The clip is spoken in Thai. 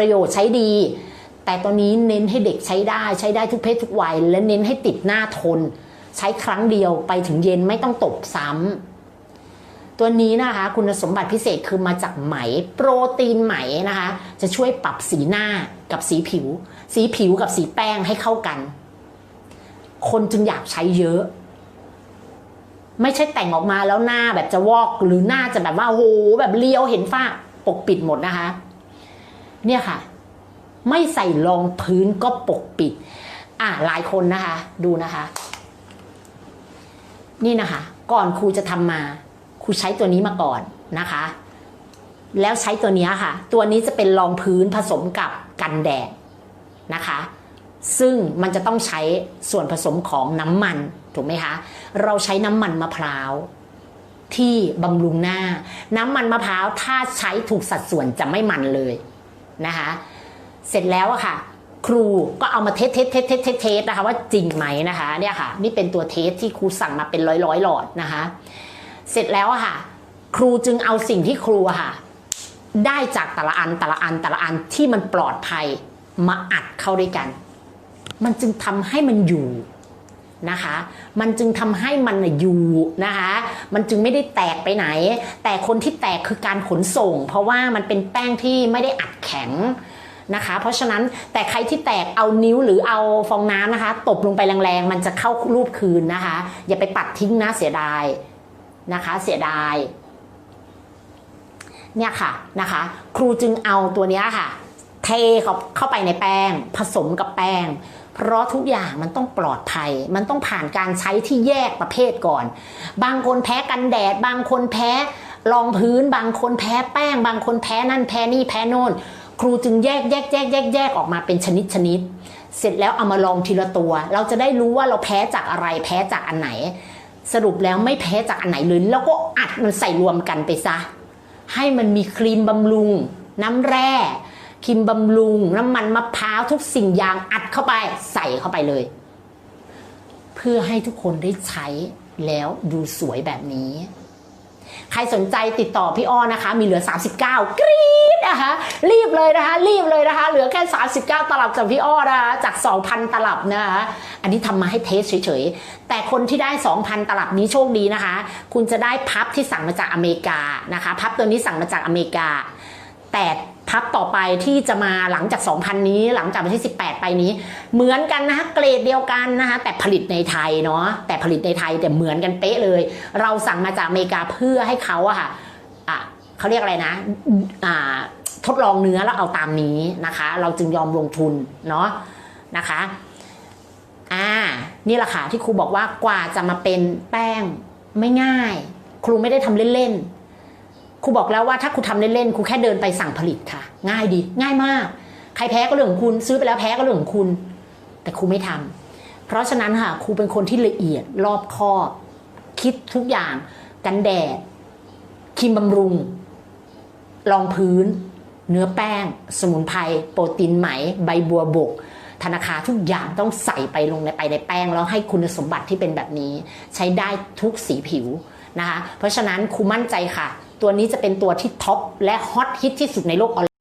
ประโยชน์ใช้ดี แต่ตัวนี้เน้นให้เด็กใช้ได้ใช้ได้ทุกเพศทุกวัย และเน้นให้ติดหน้าทน ใช้ครั้งเดียวไปถึงเย็นไม่ต้องตบซ้ำตัวนี้นะคะคุณสมบัติพิเศษคือมาจากไหม โปรตีนไหมนะคะ จะช่วยปรับสีหน้ากับสีผิว สีผิวกับสีแป้งให้เข้ากัน คนจึงอยากใช้เยอะไม่ใช่แต่งออกมาแล้วหน้าแบบจะวอกหรือหน้าจะแบบว่าโอ้โหแบบเลี้ยวเห็นฝ้าปกปิดหมดนะคะ เนี่ยค่ะ ไม่ใส่รองพื้นก็ปกปิด อะหลายคนนะคะ ดูนะคะ นี่นะคะ ก่อนครูจะทำมา ครูใช้ตัวนี้มาก่อนนะคะ แล้วใช้ตัวนี้ค่ะ ตัวนี้จะเป็นรองพื้นผสมกับกันแดดนะคะ ซึ่งมันจะต้องใช้ส่วนผสมของน้ำมันถูกไหมคะ เราใช้น้ำมันมะพร้าวที่บำรุงหน้า น้ำมันมะพร้าวถ้าใช้ถูกสัดส่วนจะไม่มันเลย นะคะ เสร็จแล้วอะค่ะ ครูก็เอามาเทสเทสเทสเทสเทสนะคะว่าจริงไหมนะคะเนี่ยค่ะ นี่เป็นตัวเทสที่ครูสั่งมาเป็นร้อยร้อยหลอดนะคะ เสร็จแล้วอะค่ะ ครูจึงเอาสิ่งที่ครูอะค่ะ ได้จากแต่ละอันแต่ละอันแต่ละอันที่มันปลอดภัยมาอัดเข้าด้วยกัน มันจึงทำให้มันอยู่ นะคะ มันจึงทำให้มันอยู่นะคะ มันจึงไม่ได้แตกไปไหน แต่คนที่แตกคือการขนส่ง เพราะว่ามันเป็นแป้งที่ไม่ได้อัดแข็งนะคะ เพราะฉะนั้นแต่ใครที่แตกเอานิ้วหรือเอาฟองน้ำนะคะ ตบลงไปแรงๆ มันจะเข้ารูปคืนนะคะ อย่าไปปัดทิ้งนะเสียดายนะคะ เสียดายเนี่ยค่ะนะคะ ครูจึงเอาตัวนี้ค่ะ เทเข้าไปในแป้ง ผสมกับแป้ง เพราะทุกอย่างมันต้องปลอดภัย มันต้องผ่านการใช้ที่แยกประเภทก่อน บางคนแพ้กันแดด บางคนแพ้รองพื้น บางคนแพ้แป้ง บางคนแพ้นั่นแพ้นี่แพ้โน่น ครูจึงแยกแยกแยกแยกแยกออกมาเป็นชนิดชนิด เสร็จแล้วเอามาลองทีละตัว เราจะได้รู้ว่าเราแพ้จากอะไร แพ้จากอันไหน สรุปแล้วไม่แพ้จากอันไหนเลย แล้วก็อัดมันใส่รวมกันไปซะ ให้มันมีครีมบำรุง น้ำแร่ ครีมบำรุง น้ำมันมะพร้าวทุกสิ่งอย่างอัดเข้าไปใส่เข้าไปเลย เพื่อให้ทุกคนได้ใช้แล้วดูสวยแบบนี้ ใครสนใจติดต่อพี่อ้อนะคะ มีเหลือ 39 กรี๊ดนะคะ รีบเลยนะคะ รีบเลยนะคะ เหลือแค่ 39 ตลับจากพี่อ้อนะคะจาก 2,000 ตลับนะคะ อันนี้ทำมาให้เทสเฉยๆ แต่คนที่ได้ 2,000 ตลับนี้โชคดีนะคะ คุณจะได้พับที่สั่งมาจากอเมริกานะคะ พับตัวนี้สั่งมาจากอเมริกา แต่พับต่อไปที่จะมาหลังจาก 2,000 นี้ หลังจากวันที่ 18 ไปนี้ เหมือนกันนะคะเกรดเดียวกันนะคะแต่ผลิตในไทยเนาะแต่ผลิตในไทยแต่เหมือนกันเป๊ะเลย เราสั่งมาจากอเมริกาเพื่อให้เขาอะค่ะอะเขาเรียกอะไรนะอ่าทดลองเนื้อแล้วเอาตามนี้นะคะ เราจึงยอมลงทุนเนาะนะคะอ่านี่แหละค่ะที่ครูบอกว่ากว่าจะมาเป็นแป้งไม่ง่าย ครูไม่ได้ทำเล่นๆ ครูบอกแล้วว่าถ้าครูทำเล่นๆครูแค่เดินไปสั่งผลิตค่ะ ง่ายดี ง่ายมาก ใครแพ้ก็เรื่องของคุณ ซื้อไปแล้วแพ้ก็เรื่องของคุณ แต่ครูไม่ทำเพราะฉะนั้นค่ะครูเป็นคนที่ละเอียดรอบคอบ คิดทุกอย่าง กันแดดครีมบำรุง รองพื้น เนื้อแป้ง สมุนไพรโปรตีนไหม ใบบัวบกธนาคารทุกอย่างต้องใส่ไปลงในไปในแป้ง แล้วให้คุณสมบัติที่เป็นแบบนี้ ใช้ได้ทุกสีผิวนะคะ เพราะฉะนั้นครูมั่นใจค่ะ ตัวนี้จะเป็นตัวที่ท็อปและฮอตฮิตที่สุดในโลกออนไลน์